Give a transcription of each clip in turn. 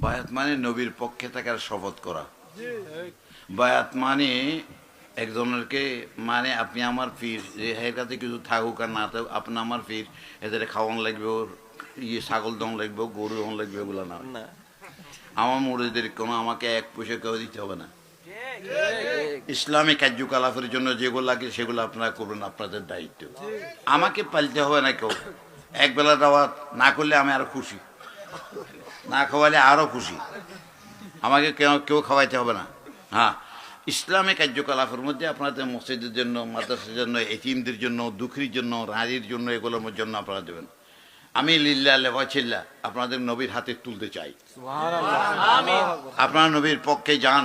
বায়াত মানে নবীর পক্ষে থাকার শপথ করা। বায়াত মানে একজনেরকে মানে আপনি আমার পীর যে এর কাছে কিছু থাকুক আর না থাকুক আপনি আমার পীর এদের খাওয়ান লাগবে ওর ইয়ে ছাগল দন লাগবে গরু দন লাগবে ওগুলো না। না। আমার মুড়িদের কোনো আমাকে এক পয়সা কেউ দিতে হবে না। ইসলামী কার্যকলাপের জন্য যেগুলো লাগে সেগুলো আপনারা করবেন আপনাদের দায়িত্ব। আমাকে পালতে হবে না কেউ। এক বেলা দাওয়াত না করলে আমি আরও খুশি। না খাওয়ালে আরও খুশি। আমাকে কেউ কেউ খাওয়াইতে হবে না। হ্যাঁ ইসলামী কার্যকলাপের মধ্যে আপনাদের মসজিদের জন্য মাদ্রাসার জন্য এটিমদের জন্য দুঃখীর জন্য রাজির জন্য এগুলোর জন্য আপনারা দেবেন। আমি লিল্লা লেবাচিল্লা আপনাদের নবীর হাতে তুলতে চাই। আপনারা নবীর পক্ষে যান।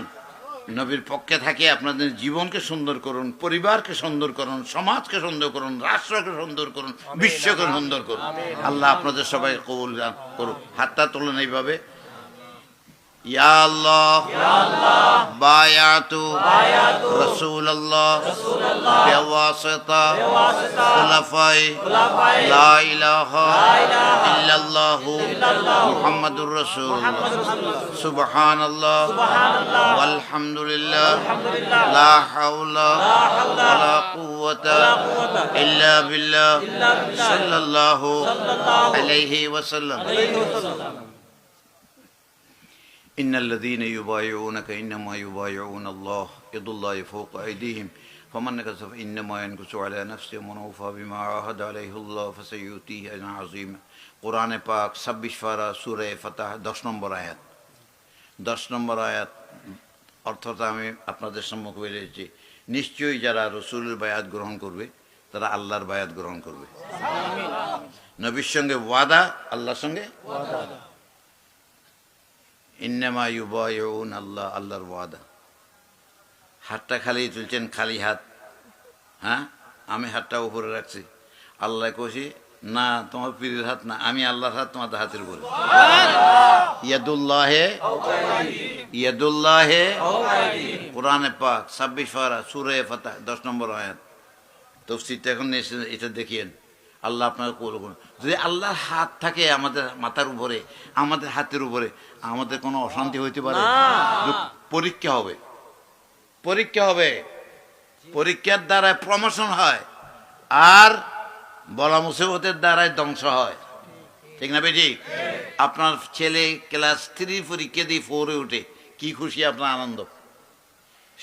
নবীর পক্ষে থাকে আপনাদের জীবনকে সুন্দর করুন পরিবারকে সুন্দর করুন সমাজকে সুন্দর করুন রাষ্ট্রকে সুন্দর করুন বিশ্বকে সুন্দর করুন। আল্লাহ আপনাদের সবাই কবুল করুক। হাতটা তোলেন এইভাবে। ইয়া আল্লাহ বায়াতু রাসূলুল্লাহ বিওয়াসিতা খুলাফাই লা ইলাহা ইল্লাল্লাহু মুহাম্মাদুর রাসূলুল্লাহ সুবহানাল্লাহ walhamdulillah. লা হাওলা ওয়ালা কুওয়াতা ইল্লা বিল্লাহ সাল্লাল্লাহু আলাইহি ওয়াসাল্লাম إن الذين يبايعونك إنما يبايعون الله يد الله فوق أيديهم فمن نكث فإنما ينكث على نفسه ومن أوفى بما عاهد عليه الله فسيؤتيه أجرا عظيما কোরআনে পাক ছাব্বিশ ফারা সুরে ফাতাহ দশ নম্বর আয়াত দশ নম্বর আয়াত অর্থটা আমি আপনাদের সম্মুখে বেরিয়েছি নিশ্চয়ই যারা রসুলের বায়াত গ্রহণ করবে তারা আল্লাহর বায়াত গ্রহণ করবে নবীর সঙ্গে ওয়াদা আল্লাহর সঙ্গে ইন্নামা ইউবায়ুন আল্লাহ আল্লাহর ওয়াদা। হাতটা খালি তুলছেন খালি হাত। হ্যাঁ? আমি হাতটা উপরে রাখছি। আল্লাহ কষি না তোমার পীরের হাত না আমি আল্লাহর হাত তোমাদের হাতের উপরে। ইয়াদুল্লাহে ইয়াদুল্লাহে কোরআনে পাক ছাব্বিশ ফারা সুরে ফাতা দশ নম্বর আয়াত। তফসিরটা এখন এসে এটা দেখিয়েন। আল্লাহ আপনার কবুল করুন। যদি আল্লাহর হাত থাকে আমাদের মাথার উপরে আমাদের হাতের উপরে আমাদের কোনো অশান্তি হইতে পারে। পরীক্ষা হবে। পরীক্ষা হবে। পরীক্ষার দ্বারায় প্রমোশন হয়। আর বলা মুসিবতের দ্বারাই ধ্বংস হয়। ঠিক না বেটি? আপনার ছেলে ক্লাস থ্রি পরীক্ষা দিয়ে ফোরে উঠে কি খুশি আপনার আনন্দ।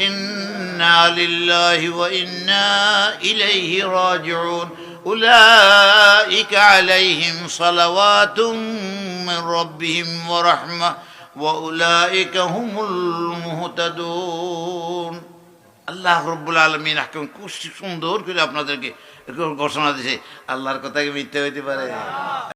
إنا لله وإنا إليه راجعون أولئك عليهم صلوات من ربهم ورحمة وأولئك هم المهتدون আল্লাহ রব্বুল আলমিন এখন খুব সুন্দর করে আপনাদেরকে ঘোষণা দিছে আল্লাহর কথা কি মিথ্যে হইতে পারে